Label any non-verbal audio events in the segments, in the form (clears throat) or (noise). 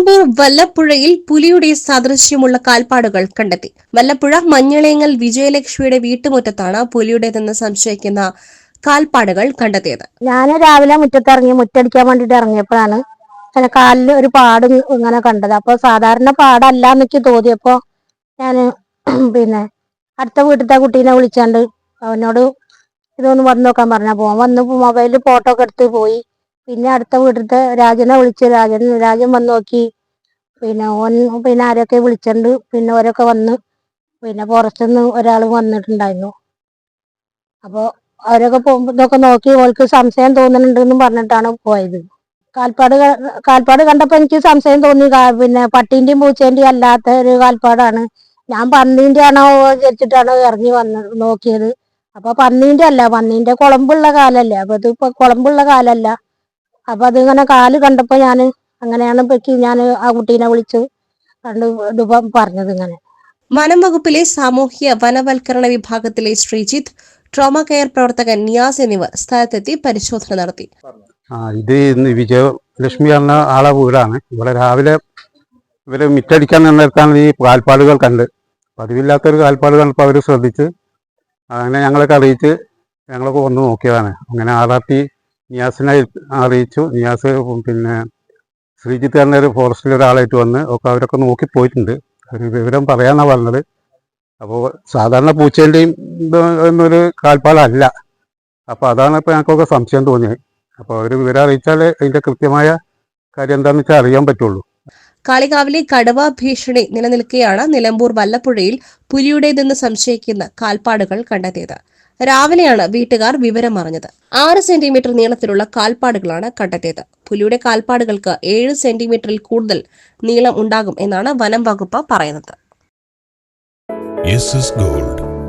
നിലമ്പൂർ വല്ലപ്പുഴയിൽ പുലിയുടെ സാദൃശ്യമുള്ള കാൽപ്പാടുകൾ കണ്ടെത്തി. വല്ലപ്പുഴ മഞ്ഞളേങ്ങൽ വിജയലക്ഷ്മിയുടെ വീട്ടുമുറ്റത്താണ് പുലിയുടേതെന്ന് സംശയിക്കുന്ന കാൽപ്പാടുകൾ കണ്ടെത്തിയത്. ഞാൻ രാവിലെ മുറ്റത്തിറങ്ങി മുറ്റടിക്കാൻ വേണ്ടിട്ട് ഇറങ്ങിയപ്പോഴാണ് അങ്ങനെ കാലിൽ ഒരു പാട് ഇങ്ങനെ കണ്ടത്. അപ്പൊ സാധാരണ പാടല്ല എന്നൊക്കെ തോന്നിയപ്പോ ഞാൻ (clears throat) പിന്നെ അടുത്ത വീട്ടിലത്തെ കുട്ടീനെ വിളിച്ചാണ്ട് അവനോട് ഇതൊന്ന് വന്ന് നോക്കാൻ പറഞ്ഞ പോവാൻ വന്ന് മൊബൈലിൽ ഫോട്ടോ ഒക്കെ എടുത്ത് പോയി. പിന്നെ അടുത്ത വീട്ടിലത്തെ രാജനെ വിളിച്ച് രാജൻ രാജൻ വന്ന് നോക്കി. പിന്നെ ഓൻ പിന്നെ ആരൊക്കെ വിളിച്ചിട്ടുണ്ട് പിന്നെ ഓരൊക്കെ വന്ന് പിന്നെ പുറത്തു നിന്ന് ഒരാൾ വന്നിട്ടുണ്ടായിരുന്നു. അപ്പോൾ അവരൊക്കെ പോകുമ്പോ ഇതൊക്കെ നോക്കി ഓൾക്ക് സംശയം തോന്നുന്നുണ്ട് എന്നും പറഞ്ഞിട്ടാണ് പോയത്. കാൽപ്പാട് കാൽപ്പാട് കണ്ടപ്പോ എനിക്ക് സംശയം തോന്നി. പിന്നെ പട്ടീന്റെയും പൂച്ചേന്റെയും അല്ലാത്ത ഒരു കാൽപ്പാടാണ്. ഞാൻ പന്നീന്റെ ആണോ വിചാരിച്ചിട്ടാണോ ഇറങ്ങി വന്ന് നോക്കിയത്. അപ്പോൾ പന്നീന്റെ അല്ല പന്നീന്റെ കുളമ്പുള്ള കാലല്ലേ. അപ്പോൾ ഇതിപ്പോ കുളമ്പുള്ള കാലല്ല. അപ്പോൾ അതിങ്ങനെ കാൽ കണ്ടപ്പോൾ ഞാൻ അങ്ങനെയാണ് പെക്കി ഞാൻ ആ കുട്ടീനെ വിളിച്ചു കണ്ട് രൂപം പറഞ്ഞത് ഇങ്ങനെ. വനം വകുപ്പിലെ സാമൂഹ്യ വനവൽക്കരണ വിഭാഗത്തിലെ ശ്രീജിത്ത് ട്രോമ കെയർ പ്രവർത്തകൻ നിയാസ് എന്നിവർ സ്ഥലത്തെത്തി പരിശോധന നടത്തി. ആ ഇത് ഇന്ന് വിജയലക്ഷ്മി എന്ന ആളെ വീടാണ്. ഇവിടെ രാവിലെ ഇവർ മിറ്റടിക്കാൻ നിന്നിടത്താണ് ഈ കാൽപ്പാടുകൾ കണ്ട്. പതിവില്ലാത്തൊരു കാൽപ്പാട് കണ്ടപ്പോൾ അവർ ശ്രദ്ധിച്ച് അങ്ങനെ ഞങ്ങളൊക്കെ അറിയിച്ച് ഞങ്ങളൊക്കെ വന്ന് നോക്കിയതാണ്. അങ്ങനെ ആറാട്ടി നിയാസിനെ അറിയിച്ചു. നിയാസ് പിന്നെ ശ്രീജിത്ത് ഒരു ഫോറസ്റ്റിലെ ഒരാളായിട്ട് വന്ന് ഒക്കെ അവരൊക്കെ നോക്കി പോയിട്ടുണ്ട്. ഒരു വിവരം പറയാന്നാ പറഞ്ഞത്. അപ്പോൾ സാധാരണ പൂച്ചേന്റെയും എന്നൊരു കാൽപ്പാടല്ല അപ്പോൾ അതാണ് ഇപ്പോൾ ഞങ്ങൾക്കൊക്കെ സംശയം തോന്നിയത്. അപ്പോൾ അവർ വിവരം അറിയിച്ചാൽ അതിന്റെ കൃത്യമായ കാര്യം എന്താണെന്ന് വെച്ചാൽ അറിയാൻ പറ്റുള്ളൂ. കാളികാവിലെ കടുവ ഭീഷണി നിലനിൽക്കെയാണ് നിലമ്പൂർ വല്ലപ്പുഴയിൽ പുലിയുടേതെന്ന് സംശയിക്കുന്ന കാൽപ്പാടുകൾ കണ്ടെത്തിയത്. രാവിലെയാണ് വീട്ടുകാർ വിവരം അറിഞ്ഞത്. ആറ് സെന്റിമീറ്റർ നീളത്തിലുള്ള കാൽപ്പാടുകളാണ് കണ്ടെത്തിയത്. പുലിയുടെ കാൽപ്പാടുകൾക്ക് ഏഴ് സെന്റിമീറ്ററിൽ കൂടുതൽ നീളം ഉണ്ടാകും എന്നാണ് വനം വകുപ്പ് പറയുന്നത്.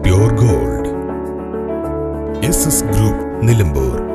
Gold gold. ഗ്രൂപ്പ് നിലമ്പൂർ.